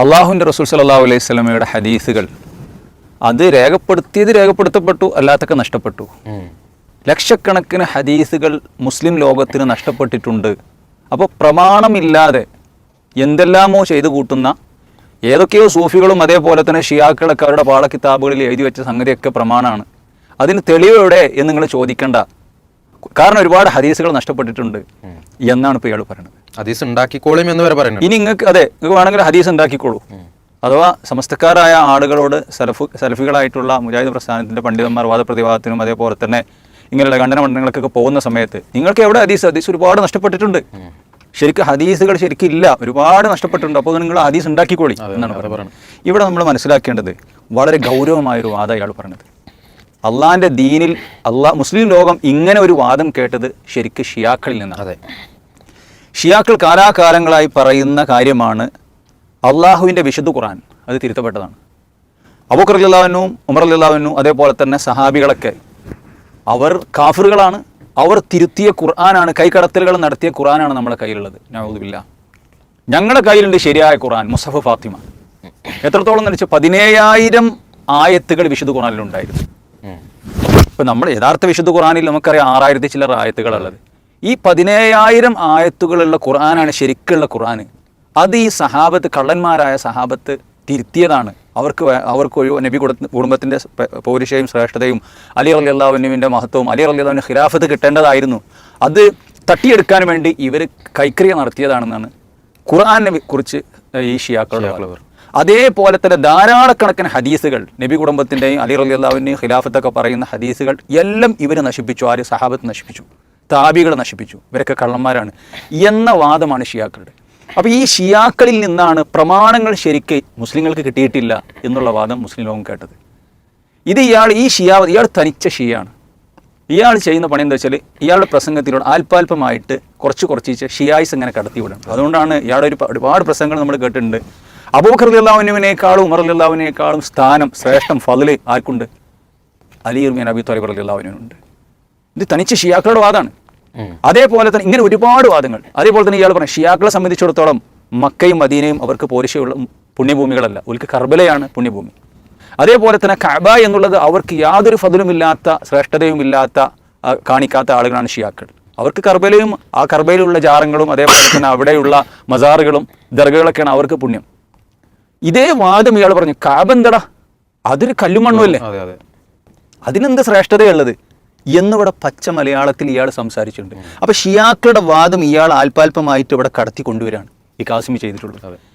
അള്ളാഹുവിന്റെ റസൂൽ സല്ലല്ലാഹു അലൈഹി സ്വലമയുടെ ഹദീസുകൾ. അത് രേഖപ്പെടുത്തിയത് രേഖപ്പെടുത്തപ്പെട്ടു അല്ലാത്തൊക്കെ നഷ്ടപ്പെട്ടു. ലക്ഷക്കണക്കിന് ഹദീസുകൾ മുസ്ലിം ലോകത്തിന് നഷ്ടപ്പെട്ടിട്ടുണ്ട്. അപ്പോൾ പ്രമാണമില്ലാതെ എന്തെല്ലാമോ ചെയ്തു കൂട്ടുന്ന ഏതൊക്കെയോ സൂഫികളും അതേപോലെ തന്നെ ഷിയാക്കളൊക്കെ അവരുടെ പാളക്കിതാബുകളിൽ എഴുതി വെച്ച സംഗതിയൊക്കെ പ്രമാണമാണ്. അതിന് തെളിവെവിടെ എന്ന് നിങ്ങൾ ചോദിക്കണ്ട. കാരണം ഒരുപാട് ഹദീസുകൾ നഷ്ടപ്പെട്ടിട്ടുണ്ട് എന്നാണ് ഇപ്പോൾ ഇയാൾ പറയുന്നത് ഹദീസ് ഉണ്ടാക്കിക്കോളും എന്ന് വരെ പറയുന്നത് ഇനി നിങ്ങൾക്ക് അതെ നിങ്ങൾക്ക് വേണമെങ്കിൽ ഹദീസ് ഉണ്ടാക്കിക്കോളൂ. അഥവാ സമസ്തക്കാരായ ആളുകളോട് സലഫ് സലഫികളായിട്ടുള്ള മുജാഹിദ് പ്രസ്ഥാനത്തിന്റെ പണ്ഡിതന്മാർ വാദപ്രതിവാദത്തിനും അതേപോലെ തന്നെ ഇങ്ങനെയുള്ള ഖണ്ഡന മണ്ഡലങ്ങൾക്കൊക്കെ പോകുന്ന സമയത്ത് നിങ്ങൾക്ക് എവിടെ ഹദീസ് ഹദീസ് ഒരുപാട് നഷ്ടപ്പെട്ടിട്ടുണ്ട്. ശരിക്കും ഹദീസുകൾ ശരിക്കും ഇല്ല ഒരുപാട് നഷ്ടപ്പെട്ടിട്ടുണ്ട്. അപ്പോൾ നിങ്ങൾ ഹദീസ് ഉണ്ടാക്കിക്കോളി എന്നാണ് പറയുന്നത്. ഇവിടെ നമ്മൾ മനസ്സിലാക്കേണ്ടത് വളരെ ഗൗരവമായൊരു വാദ ഇയാൾ പറഞ്ഞത് അള്ളാഹിന്റെ ദീനിൽ അള്ളാ മുസ്ലിം ലോകം ഇങ്ങനെ ഒരു വാദം കേട്ടത് ശരിക്ക് ഷിയാക്കളിൽ നിന്നാണ്. അതെ. ഷിയാക്കൾ കാലാകാലങ്ങളായി പറയുന്ന കാര്യമാണ് അള്ളാഹുവിന്റെ വിശുദ്ധ ഖുറാൻ അത് തിരുത്തപ്പെട്ടതാണ്. അബൂഖർ അല്ലാവിനും ഉമർ അല്ലാവിനും അതേപോലെ തന്നെ സഹാബികളൊക്കെ അവർ കാഫറുകളാണ്. അവർ തിരുത്തിയ ഖുർആനാണ് കൈക്കടത്തലുകൾ നടത്തിയ ഖുർആനാണ് നമ്മുടെ കയ്യിലുള്ളത്. നവതുമില്ല ഞങ്ങളുടെ കയ്യിലുണ്ട് ശരിയായ ഖുർആൻ മുസഫ് ഫാത്തിമ. എത്രത്തോളം എന്ന് വെച്ചാൽ പതിനേഴായിരം ആയത്തുകൾ വിശുദ്ധ ഖുർആനിലുണ്ടായിരുന്നു. ഉം. ഇപ്പൊ നമ്മൾ യഥാർത്ഥ വിശുദ്ധ ഖുറാനിൽ നമുക്കറിയാം ആറായിരത്തി ചില്ലറ ആയത്തുകളുള്ളത് ഈ പതിനേഴായിരം ആയത്തുകളുള്ള ഖുർആനാണ് ശരിക്കുള്ള ഖുർആൻ. അത് ഈ സഹാബത്ത് കള്ളന്മാരായ സഹാബത്ത് തിരുത്തിയതാണ്. അവർക്ക് അവർക്ക് ഒരു നബി കുട- കുടുംബത്തിന്റെ പൗരുഷയും ശ്രേഷ്ഠതയും അലി അലി അള്ളാഹുനുവിന്റെ മഹത്വവും അലി അലി അള്ളാഹുവിന്റെ ഖിലാഫത്ത് കിട്ടേണ്ടതായിരുന്നു. അത് തട്ടിയെടുക്കാൻ വേണ്ടി ഇവർ കൈക്രിയ നടത്തിയതാണെന്നാണ് ഖുറാനെ കുറിച്ച് ഈ ഷിയാക്കളുടെ. അതേപോലെ തന്നെ ധാരാളക്കണക്കിന് ഹദീസുകൾ നബി കുടുംബത്തിന്റെയും അലി റലി അള്ളാഹുവിന്റെയും ഖിലാഫത്തൊക്കെ പറയുന്ന ഹദീസുകൾ എല്ലാം ഇവർ നശിപ്പിച്ചു ആര് സഹാബത്ത് നശിപ്പിച്ചു താബികളെ നശിപ്പിച്ചു ഇവരൊക്കെ കള്ളന്മാരാണ് എന്ന വാദമാണ് ഷിയാക്കളുടെ. അപ്പോൾ ഈ ഷിയാക്കളിൽ നിന്നാണ് പ്രമാണങ്ങൾ ശരിക്ക് മുസ്ലിങ്ങൾക്ക് കിട്ടിയിട്ടില്ല എന്നുള്ള വാദം മുസ്ലിം ലോകം കേട്ടത്. ഇത് ഇയാൾ ഈ ഷിയാ ഇയാൾ തനിച്ച ഷിയാണ്. ഇയാൾ ചെയ്യുന്ന പണി എന്താ വെച്ചാൽ ഇയാളുടെ പ്രസംഗത്തിലൂടെ ആൽപ്പാൽപ്പമായിട്ട് കുറച്ച് കുറച്ച് ഷിയായിസ് ഇങ്ങനെ കടത്തി വിടണം അതുകൊണ്ടാണ് ഇയാളുടെ ഒരു ഒരുപാട് പ്രസംഗങ്ങൾ നമ്മൾ കേട്ടിട്ടുണ്ട്. അബൂഖർ അള്ളാഹുവിനേക്കാളും ഉമർ അള്ളാഹുവിനേക്കാളും സ്ഥാനം ശ്രേഷ്ഠം ഫതിൽ ആർക്കുണ്ട്? അലി ഉർമീൻ അബി തോലിബ് അള്ളാഹുവിനുണ്ട് ഇത് തനിച്ച് ഷിയാക്കളുടെ വാദമാണ് അതേപോലെ തന്നെ ഇങ്ങനെ ഒരുപാട് വാദങ്ങൾ. അതേപോലെ തന്നെ ഇയാൾ പറഞ്ഞു ഷിയാക്കളെ സംബന്ധിച്ചിടത്തോളം മക്കയും മദീനയും അവർക്ക് പോരിശയുള്ള പുണ്യഭൂമികളല്ല. ഉൽക്ക് കർബലയാണ് പുണ്യഭൂമി. അതേപോലെ തന്നെ കബ എന്നുള്ളത് അവർക്ക് യാതൊരു ഫതിലുമില്ലാത്ത ശ്രേഷ്ഠതയും ഇല്ലാത്ത കാണിക്കാത്ത ആളുകളാണ് ഷിയാക്കൾ. അവർക്ക് കർബലയും ആ കർബയിലുള്ള ജാറങ്ങളും അതേപോലെ തന്നെ അവിടെയുള്ള മസാറുകളും ദർഗകളൊക്കെയാണ് അവർക്ക് പുണ്യം. ഇതേ വാദം ഇയാൾ പറഞ്ഞു. കാബ് എന്തടാ അതൊരു കല്ലും മണ്ണുമല്ലേ അതെ അതെ. അതിനെന്ത് ശ്രേഷ്ഠതയുള്ളത്? എന്നിവിടെ പച്ച മലയാളത്തിൽ ഇയാൾ സംസാരിച്ചിട്ടുണ്ട്. അപ്പൊ ഷിയാക്കളുടെ വാദം ഇയാൾ ആൽപാൽപമായിട്ട് ഇവിടെ കടത്തി കൊണ്ടുവരാണ് ഈ കാസിമി ചെയ്തിട്ടുള്ളത്.